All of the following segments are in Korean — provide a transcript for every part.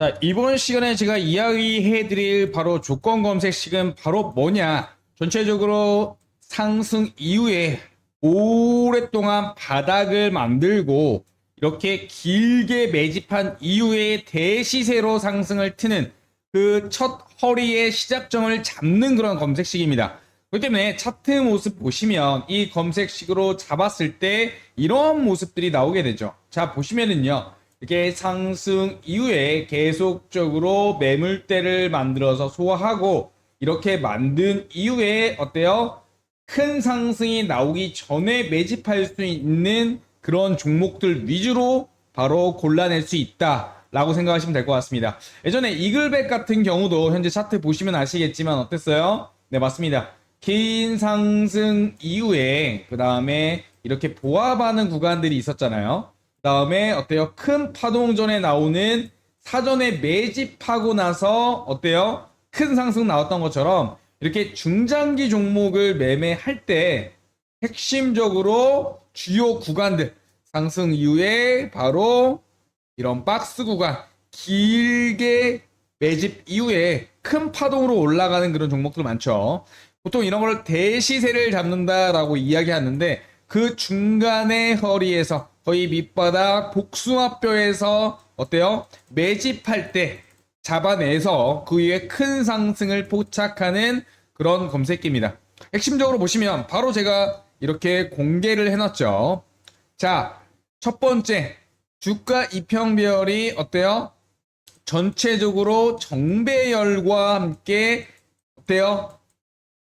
자, 이번 시간에 제가 이야기해드릴 바로 조건 검색식은 바로 뭐냐? 전체적으로 상승 이후에 오랫동안 바닥을 만들고 이렇게 길게 매집한 이후에 대시세로 상승을 트는 그 첫 허리의 시작점을 잡는 그런 검색식입니다. 그렇기 때문에 차트 모습 보시면 이 검색식으로 잡았을 때 이런 모습들이 나오게 되죠. 자, 보시면은요. 이렇게 상승 이후에 계속적으로 매물대를 만들어서 소화하고 이렇게 만든 이후에 어때요? 큰 상승이 나오기 전에 매집할 수 있는 그런 종목들 위주로 바로 골라낼 수 있다 라고 생각하시면 될 것 같습니다. 예전에 이글백 같은 경우도 현재 차트 보시면 아시겠지만 어땠어요? 네, 맞습니다. 긴 상승 이후에 그 다음에 이렇게 보합하는 구간들이 있었잖아요. 그 다음에 어때요? 큰 파동전에 나오는 사전에 매집하고 나서 어때요? 큰 상승 나왔던 것처럼 이렇게 중장기 종목을 매매할 때 핵심적으로 주요 구간들 상승 이후에 바로 이런 박스 구간 길게 매집 이후에 큰 파동으로 올라가는 그런 종목들 많죠. 보통 이런 걸 대시세를 잡는다라고 이야기하는데 그 중간의 허리에서 거의 밑바닥 복숭아뼈에서 어때요? 매집할 때 잡아내서 그 위에 큰 상승을 포착하는 그런 검색기입니다. 핵심적으로 보시면 바로 제가 이렇게 공개를 해놨죠. 자, 첫 번째 주가 이평별이 어때요? 전체적으로 정배열과 함께 어때요?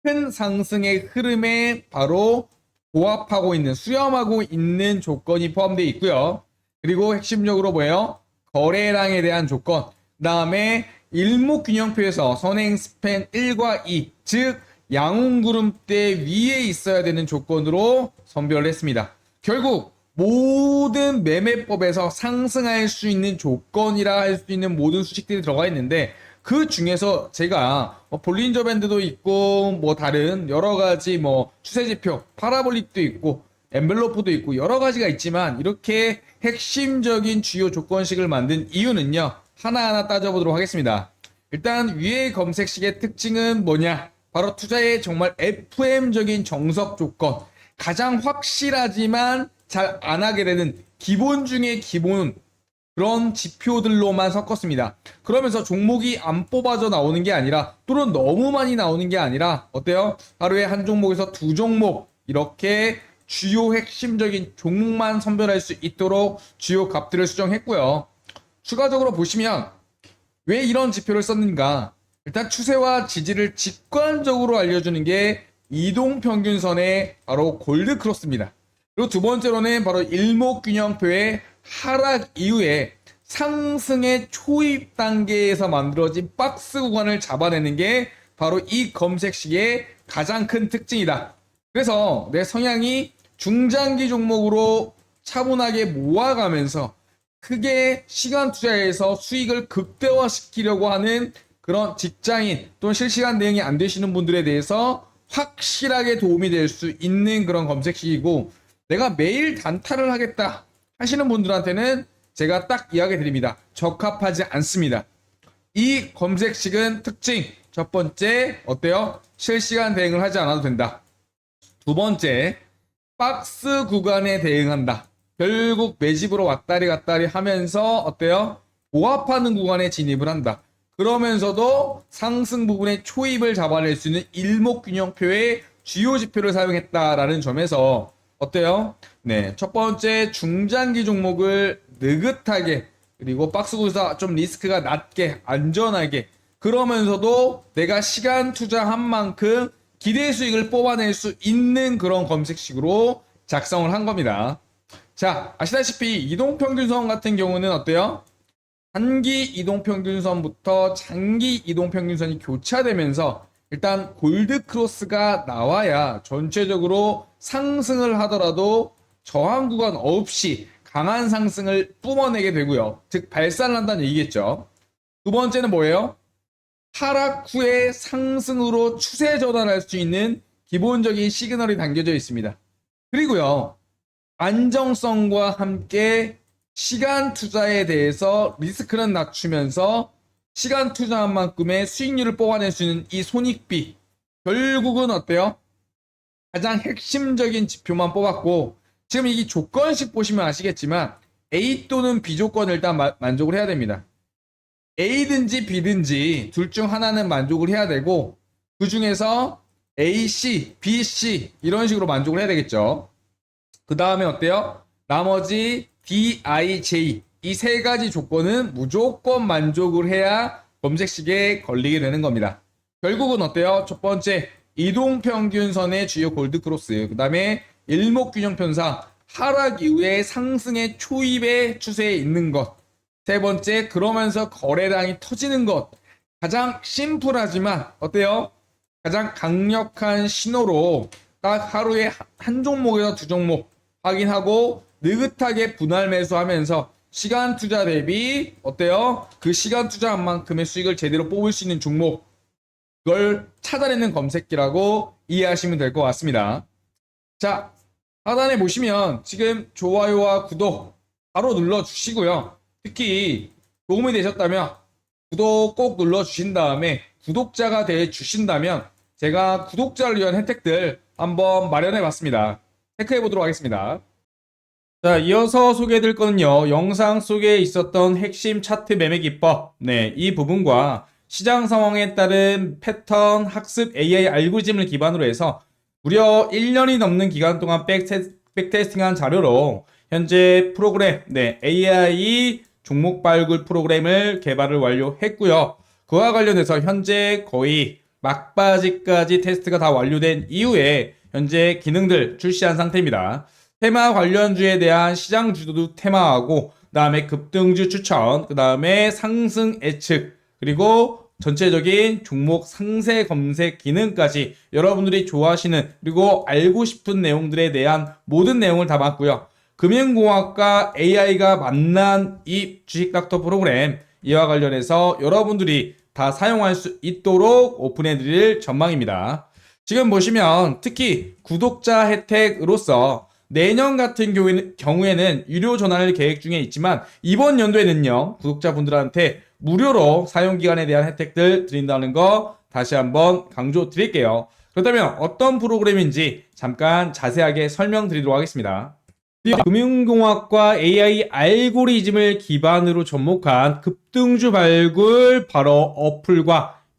큰 상승의 흐름에 바로 보합하고 있는 수렴하고 있는 조건이 포함되어 있고요. 그리고 핵심적으로 뭐예요? 거래량에 대한 조건. 그다음에 일목균형표에서 선행 스팬 1과 2, 즉 양웅구름대 위에 있어야 되는 조건으로 선별을 했습니다. 결국 모든 매매법에서 상승할 수 있는 조건이라 할 수 있는 모든 수식들이 들어가 있는데 그 중에서 제가 뭐 볼린저 밴드도 있고 뭐 다른 여러 가지 뭐 추세 지표 파라볼릭도 있고 엠벨로프도 있고 여러 가지가 있지만 이렇게 핵심적인 주요 조건식을 만든 이유는요 하나하나 따져보도록 하겠습니다. 일단 위의 검색식의 특징은 뭐냐? 바로 투자의 정말 FM적인 정석 조건. 가장 확실하지만 잘 안 하게 되는 기본 중에 기본 그런 지표들로만 섞었습니다. 그러면서 종목이 안 뽑아져 나오는 게 아니라 또는 너무 많이 나오는 게 아니라 어때요? 하루에 한 종목에서 두 종목 이렇게 주요 핵심적인 종목만 선별할 수 있도록 주요 값들을 수정했고요. 추가적으로 보시면 왜 이런 지표를 썼는가? 일단 추세와 지지를 직관적으로 알려주는 게 이동 평균선의 바로 골드 크로스입니다. 그리고 두 번째로는 바로 일목균형표의 하락 이후에 상승의 초입 단계에서 만들어진 박스 구간을 잡아내는 게 바로 이 검색식의 가장 큰 특징이다. 그래서 내 성향이 중장기 종목으로 차분하게 모아가면서 크게 시간 투자해서 수익을 극대화시키려고 하는 그런 직장인 또는 실시간 대응이 안 되시는 분들에 대해서 확실하게 도움이 될 수 있는 그런 검색식이고 내가 매일 단타를 하겠다 하시는 분들한테는 제가 딱 이야기 드립니다. 적합하지 않습니다. 이 검색식은 특징 첫 번째 어때요? 실시간 대응을 하지 않아도 된다. 두 번째 박스 구간에 대응한다. 결국 매집으로 왔다리 갔다리 하면서 어때요? 보합하는 구간에 진입을 한다. 그러면서도 상승 부분의 초입을 잡아낼 수 있는 일목균형표의 주요 지표를 사용했다라는 점에서 어때요? 네, 첫 번째 중장기 종목을 느긋하게 그리고 박스 구사 좀 리스크가 낮게 안전하게 그러면서도 내가 시간 투자한 만큼 기대 수익을 뽑아낼 수 있는 그런 검색식으로 작성을 한 겁니다. 자, 아시다시피 이동평균선 같은 경우는 어때요? 단기 이동평균선부터 장기 이동평균선이 교차되면서 일단 골드 크로스가 나와야 전체적으로 상승을 하더라도 저항 구간 없이 강한 상승을 뿜어내게 되고요. 즉 발산을 한다는 얘기겠죠. 두 번째는 뭐예요? 하락 후에 상승으로 추세 전환할 수 있는 기본적인 시그널이 담겨져 있습니다. 그리고요. 안정성과 함께 시간 투자에 대해서 리스크는 낮추면서 시간 투자한 만큼의 수익률을 뽑아낼 수 있는 이 손익비 결국은 어때요? 가장 핵심적인 지표만 뽑았고 지금 이 조건식 보시면 아시겠지만 A 또는 B 조건을 일단 마- 만족을 해야 됩니다. A든지 B든지 둘 중 하나는 만족을 해야 되고 그 중에서 A, C, B, C 이런 식으로 만족을 해야 되겠죠. 그 다음에 어때요? 나머지 D, I, J 이 세 가지 조건은 무조건 만족을 해야 검색식에 걸리게 되는 겁니다. 결국은 어때요? 첫 번째 이동평균선의 주요 골드크로스 그 다음에 일목균형 편상 하락 이후에 상승의 초입의 추세에 있는 것 세 번째 그러면서 거래량이 터지는 것 가장 심플하지만 어때요? 가장 강력한 신호로 딱 하루에 한- 한 종목에서 두 종목 확인하고 느긋하게 분할 매수하면서 시간 투자 대비 어때요? 그 시간 투자한 만큼의 수익을 제대로 뽑을 수 있는 종목 그걸 찾아내는 검색기라고 이해하시면 될 것 같습니다. 자 하단에 보시면 지금 좋아요와 구독 바로 눌러 주시고요. 특히 도움이 되셨다면 구독 꼭 눌러 주신 다음에 구독자가 돼 주신다면 제가 구독자를 위한 혜택들 한번 마련해 봤습니다. 체크해 보도록 하겠습니다. 자, 이어서 소개해드릴 거는요, 영상 속에 있었던 핵심 차트 매매 기법, 네, 이 부분과 시장 상황에 따른 패턴 학습 AI 알고리즘을 기반으로 해서 무려 1년이 넘는 기간 동안 백테, 백테스팅한 자료로 현재 프로그램, 네, AI 종목 발굴 프로그램을 개발을 완료했고요. 그와 관련해서 현재 거의 막바지까지 테스트가 다 완료된 이후에 현재 기능들 출시한 상태입니다. 테마 관련주에 대한 시장 주도도 테마하고 그 다음에 급등주 추천, 그 다음에 상승 예측, 그리고 전체적인 종목 상세 검색 기능까지 여러분들이 좋아하시는 그리고 알고 싶은 내용들에 대한 모든 내용을 담았고요. 금융공학과 AI가 만난 이 주식 닥터 프로그램 이와 관련해서 여러분들이 다 사용할 수 있도록 오픈해 드릴 전망입니다. 지금 보시면 특히 구독자 혜택으로서 내년 같은 경우에는, 유료 전환을 계획 중에 있지만 이번 연도에는요 구독자분들한테 무료로 사용 기간에 대한 혜택들 드린다는 거 다시 한번 강조 드릴게요. 그렇다면 어떤 프로그램인지 잠깐 자세하게 설명드리도록 하겠습니다. 금융공학과 AI 알고리즘을 기반으로 접목한 급등주 발굴 바로 어플과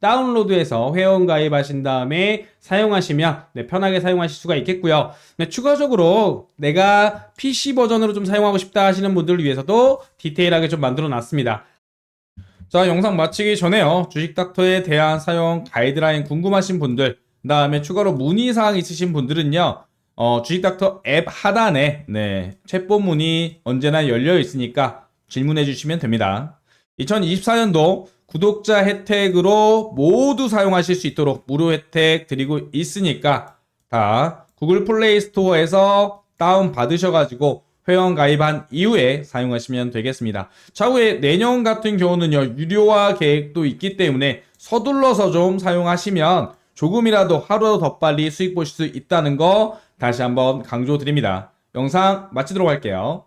다운로드해서 회원 가입하신 다음에 사용하시면 네, 편하게 사용하실 수가 있겠고요. 네, 추가적으로 내가 PC 버전으로 좀 사용하고 싶다 하시는 분들을 위해서도 디테일하게 좀 만들어 놨습니다. 자, 영상 마치기 전에요. 주식닥터에 대한 사용 가이드라인 궁금하신 분들, 그 다음에 추가로 문의사항 있으신 분들은요, 어, 주식닥터 앱 하단에, 네, 챗봇 문이 언제나 열려 있으니까 질문해 주시면 됩니다. 2024년도 구독자 혜택으로 모두 사용하실 수 있도록 무료 혜택 드리고 있으니까 다 구글 플레이 스토어에서 다운 받으셔가지고 회원 가입한 이후에 사용하시면 되겠습니다. 차후에 내년 같은 경우는요 유료화 계획도 있기 때문에 서둘러서 좀 사용하시면 조금이라도 하루 더 빨리 수익 보실 수 있다는 거 다시 한번 강조드립니다. 영상 마치도록 할게요.